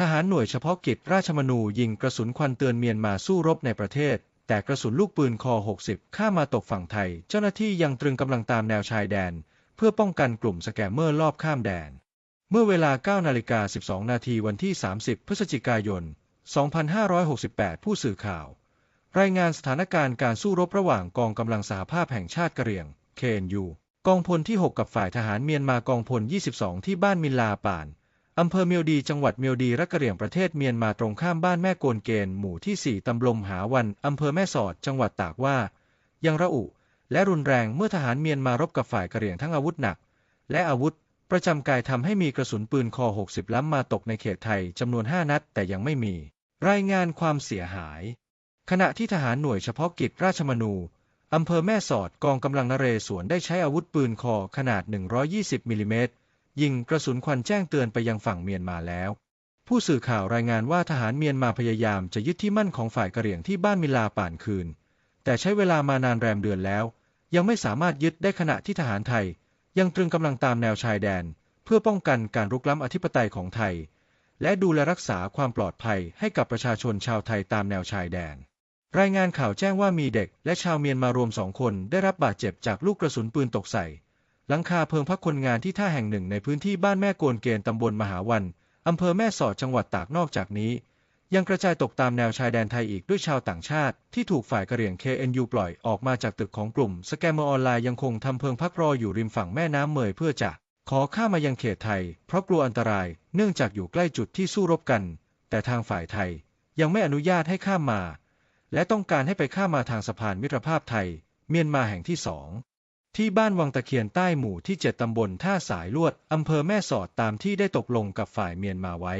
ทหารหน่วยเฉพาะกิจราชมนูยิงกระสุนควันเตือนเมียนมาสู้รบในประเทศ แต่กระสุนลูกปืนคอ 60 ข้ามมาตกฝั่งไทย เจ้าหน้าที่ยังตรึงกำลังตามแนวชายแดน เพื่อป้องกันกลุ่มสแกมเมอร์ลอบข้ามแดน เมื่อเวลา9นาฬิกา12 นาทีวันที่ 30 พฤศจิกายน 2568 ผู้สื่อข่าว รายงานสถานการณ์การสู้รบระหว่างกองกำลังสหภาพแห่งชาติกะเหรี่ยง KNU กองพลที่ 6 กับฝ่ายทหารเมียนมากองพล 22 ที่บ้านมินลาป่าน อำเภอเมียวดีจังหวัดเมียวดีรักกเหรี่ยงประเทศเมียนมาตรงข้ามบ้านแม่โกนเกณฑ์หมู่ที่ 4 ตำบลหาวันอำเภอแม่สอดจังหวัดตากว่า ยังระอุ และรุนแรงเมื่อทหารเมียนมารบกับฝ่ายกะเหรี่ยงทั้งอาวุธหนัก และอาวุธ ประจำกายทำให้มีกระสุนปืนคอ 60 ล้ำมาตกในเขตไทยจำนวน 5 นัด แต่ยังไม่มี รายงานความเสียหาย ขณะที่ทหารหน่วยเฉพาะกิจราชมนูอำเภอแม่สอดกองกำลังนเรศวรได้ใช้อาวุธปืนคอขนาด 120มิลลิเมตร ยิงกระสุนควันแจ้งเตือนไปยังฝั่งเมียนมาแล้ว ผู้สื่อข่าวรายงานว่าทหารเมียนมาพยายามจะยึดที่มั่นของฝ่ายกะเหรี่ยงที่บ้านมิลาป่านคืน แต่ใช้เวลามานานแรมเดือนแล้ว ยังไม่สามารถยึดได้ขณะที่ทหารไทย ยังตรึงกำลังตามแนวชายแดน เพื่อป้องกันการรุกล้ำอธิปไตยของไทย และดูแลรักษาความปลอดภัยให้กับประชาชนชาวไทยตามแนวชายแดนรายงานข่าวแจ้งว่ามีเด็กและชาวเมียนมารวมสองคนได้รับบาดเจ็บจากลูกกระสุนปืนตกใส่ หลังคาเพิงพักคนงานที่ท่าแห่งหนึ่งในพื้นที่บ้านแม่โกนเกณฑ์ตำบลมหาวันอำเภอแม่สอดจังหวัดตากนอกจากนี้ ยังกระจายตกตามแนวชายแดนไทยอีกด้วยชาวต่างชาติ ที่ถูกฝ่ายกระเหรี่ยง KNU ปล่อยออกมาจากตึกของกลุ่ม สแกมเมอร์ออนไลน์ยังคงทำเพิงพักรออยู่ริมฝั่งแม่น้ำเมยเพื่อจะขอข้ามมายังเขตไทย เพราะกลัวอันตรายเนื่องจากอยู่ใกล้จุดที่สู้รบกัน แต่ทางฝ่ายไทยยังไม่อนุญาตให้ข้ามมา และต้องการให้ไปข้ามมาทางสะพานมิตรภาพไทย เมียนมาแห่งที่สอง ที่บ้านวังตะเคียนใต้หมู่ที่ 7 ตำบลท่าสายลวด อำเภอแม่สอดตามที่ได้ตกลงกับฝ่ายเมียนมาไว้